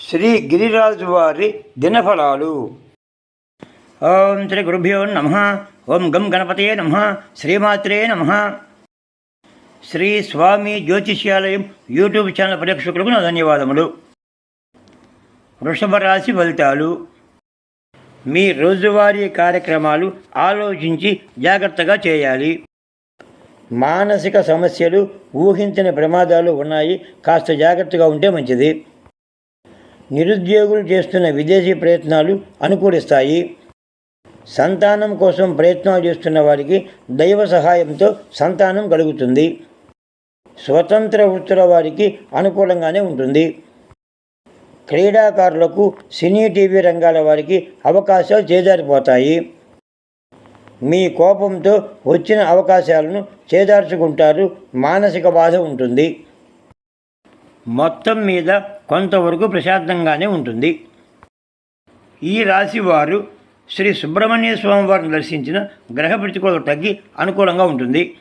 శ్రీ గిరిరాజు వారి దినఫలాలు. ఓం శ్రీ గురుభ్యో నమ. ఓం గం గణపతయే నమ. శ్రీమాత్రే నమ. శ్రీ స్వామి జ్యోతిష్యాలయం యూట్యూబ్ ఛానల్ ప్రేక్షకులకు నా ధన్యవాదములు. వృషభ రాశి ఫలితాలు. మీ రోజువారీ కార్యక్రమాలు ఆలోచించి జాగ్రత్తగా చేయాలి. మానసిక సమస్యలు ఊహించని ప్రమాదాలు ఉన్నాయి. కాస్త జాగ్రత్తగా ఉంటే మంచిది. నిరుద్యోగులు చేస్తున్న విదేశీ ప్రయత్నాలు అనుకూలిస్తాయి. సంతానం కోసం ప్రయత్నాలు చేస్తున్న వారికి దైవ సహాయంతో సంతానం కలుగుతుంది. స్వతంత్ర వృత్తుల వారికి అనుకూలంగానే ఉంటుంది. క్రీడాకారులకు సినీ టీవీ రంగాల వారికి అవకాశాలు చేజారిపోతాయి. మీ కోపంతో వచ్చిన అవకాశాలను చేదార్చుకుంటారు మానసిక బాధ ఉంటుంది. మొత్తం మీద కొంతవరకు ప్రశాంతంగానే ఉంటుంది. ఈ రాశి వారు శ్రీ సుబ్రహ్మణ్య స్వామి వారిని దర్శించిన గ్రహ ప్రతికూలతకి తగ్గి అనుకూలంగా ఉంటుంది.